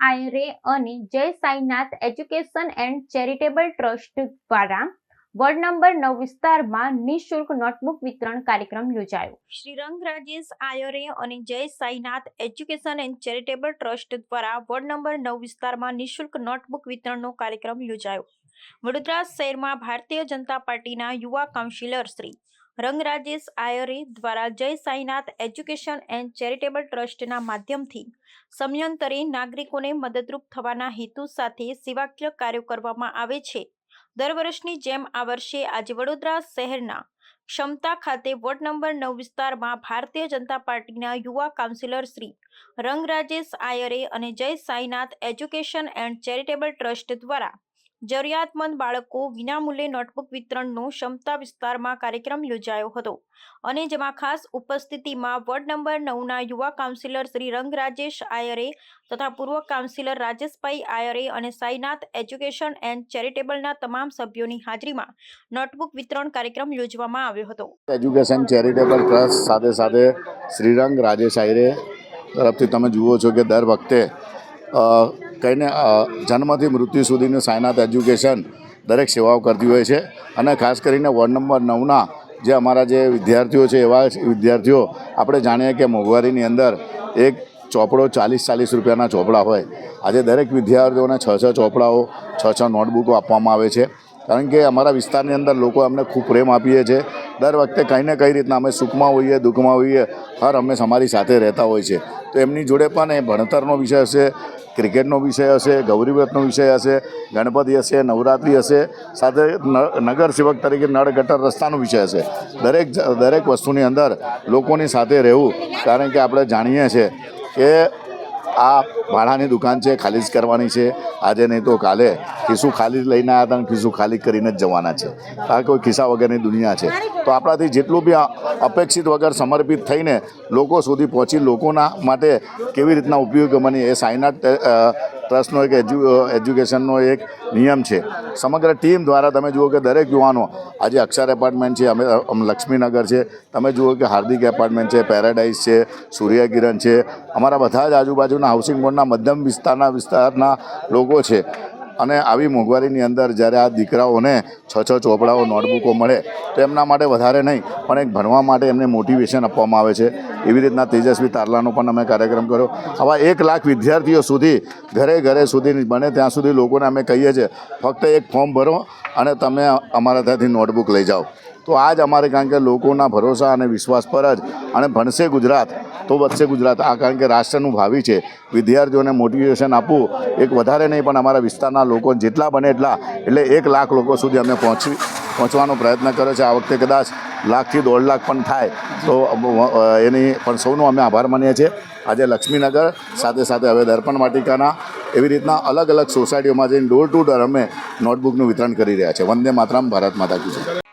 આયરે અને Jai Sainath education and charitable trust દ્વારા ward number નવ વિસ્તારમાં નિઃશુલ્ક નોટબુક વિતરણ કાર્યક્રમ યોજાયો. શ્રીરંગ રાજેશ આયરે અને Jai Sainath education and charitable trust દ્વારા વોર્ડ નંબર નવ વિસ્તારમાં નિઃશુલ્ક નોટબુક વિતરણનો કાર્યક્રમ યોજાયો. વડોદરા શહેરમાં ભારતીય જનતા પાર્ટીના યુવા કાઉન્સિલર શ્રી રંગરાજેશ આયરે દ્વારા જય સાઈનાથ એજ્યુકેશન એન્ડ ચેરિટેબલ ટ્રસ્ટના માધ્યમથી સમયાંતરે નાગરિકોને મદદરૂપ થવાના હેતુ સાથે સેવાકીય કાર્યો કરવામાં આવે છે. દર વર્ષની જેમ આ વર્ષે આજે વડોદરા શહેરના ક્ષમતા ખાતે વોર્ડ નંબર નવ વિસ્તારમાં ભારતીય જનતા પાર્ટીના યુવા કાઉન્સિલર શ્રી રંગરાજેશ આયરે અને Jai Sainath education and charitable trust દ્વારા જરૂરિયાતમંદ બાળકો વિનામૂલ્યે નોટબુક વિતરણનો ક્ષમતા વિસ્તારમાં કાર્યક્રમ યોજાયો હતો અને જેમાં ખાસ ઉપસ્થિતિમાં વોર્ડ નંબર નવના યુવા કાઉન્સિલર શ્રી રંગરાજેશ આયરે તથા પૂર્વ કાઉન્સિલર રાજેશભાઈ આયરે અને સાઈનાથ એજ્યુકેશન એન્ડ ચેરિટેબલના તમામ સભ્યોની હાજરીમાં નોટબુક વિતરણ કાર્યક્રમ યોજવામાં આવ્યો હતો. એજ્યુકેશન ચેરિટેબલ ટ્રસ્ટ સાથે સાથે શ્રીરંગ રાજેશ આયરે તરફથી તમે જુઓ છો કે દર વખતે કહીને જન્મથી મૃત્યુ સુધીનું સાયનાથ એજ્યુકેશન દરેક સેવાઓ કરતી હોય છે. અને ખાસ કરીને વોર્ડ નંબર નવના જે અમારા જે વિદ્યાર્થીઓ છે, એવા વિદ્યાર્થીઓ, આપણે જાણીએ કે મોંઘવારીની અંદર એક ચોપડો ચાલીસ ચાલીસ રૂપિયાના ચોપડા હોય. આજે દરેક વિદ્યાર્થીઓને છ છ ચોપડાઓ, છ છ નોટબુકો આપવામાં આવે છે. કારણ કે અમારા વિસ્તારની અંદર લોકો અમને ખૂબ પ્રેમ આપીએ છીએ દર વખતે કંઈ ને કઈ રીતના અમે સુખમાં હોઈએ, દુઃખમાં હોઈએ, હર હંમેશ અમારી સાથે રહેતા હોય છે. તો એમની જોડે પણ એ ભણતરનો વિષય હશે, ક્રિકેટનો વિષય હશે ગૌરીવ્રતનો વિષય હશે, ગણપતિ હશે, નવરાત્રિ હશે, સાથે નગર સેવક તરીકે નળ ગટર રસ્તાનો વિષય હશે. દરેક દરેક વસ્તુની અંદર લોકોની સાથે રહેવું કારણ કે આપણે જાણીએ છીએ કે આ ભાડાની દુકાન છે ખાલી જ કરવાની છે. આજે નહીં તો કાલે ખિસ્સું ખાલી જ લઈને આવ્યા હતા અને ખાલી કરીને જ જવાના છે. આ કોઈ ખિસ્સા વગરની દુનિયા છે. તો આપણાથી જેટલું બી અપેક્ષિત વગર સમર્પિત થઈને લોકો સુધી પહોંચી લોકોના માટે કેવી રીતના ઉપયોગ બની એ સાઈના ટ્રસ્ટનો એક એજ્યુ એજ્યુકેશનનો એક નિયમ છે. સમગ્ર ટીમ દ્વારા તમે જુઓ કે દરેક યુવાનો, આજે અક્ષર એપાર્ટમેન્ટ છે, અમે લક્ષ્મીનગર છે, તમે જુઓ કે હાર્દિક એપાર્ટમેન્ટ છે પેરાડાઇઝ છે, સૂર્યકિરણ છે, અમારા બધા જ આજુબાજુના હાઉસિંગ બોર્ડના મધ્યમ વિસ્તારના વિસ્તારના લોકો છે. અને આવી મોંઘવારીની અંદર જ્યારે આ દીકરાઓને છ છ ચોપડાઓ, નોટબુકો મળે, તો એમના માટે વધારે નહીં, પણ એક ભણવા માટે એમને મોટિવેશન આપવામાં આવે છે. એવી રીતના તેજસ્વી તારલાનો પણ અમે કાર્યક્રમ કર્યો. આવા એક લાખ વિદ્યાર્થીઓ સુધી, ઘરે ઘરે સુધી બને ત્યાં સુધી લોકોને અમે કહીએ છીએ, ફક્ત એક ફોર્મ ભરો અને તમે અમારા ત્યાંથી નોટબુક લઈ જાઓ. તો આ જ અમારે કારણ કે લોકોના ભરોસા અને વિશ્વાસ પર જ, અને ભણશે ગુજરાત. તો વધશે ગુજરાત. આ કારણ કે રાષ્ટ્રનું ભાવિ છે. વિદ્યાર્થીઓને મોટિવેશન આપવું એક વધારે નહીં, પણ અમારા વિસ્તારના લોકો જેટલા બને એટલા. એટલે એક લાખ લોકો સુધી અમે પહોંચી પહોંચવાનો પ્રયત્ન કર્યો છે. આ વખતે કદાચ લાખથી દોઢ લાખ પણ થાય. તો એની પણ સૌનો અમે આભાર માનીએ છીએ. આજે લક્ષ્મીનગર, સાથે સાથે હવે દર્પણ વાટિકાના એવી રીતના અલગ અલગ સોસાયટીઓમાં જઈને ડોર ટુ ડોર અમે નોટબુકનું વિતરણ કરી રહ્યા છે. વંદે માતરમ, ભારત માતા કી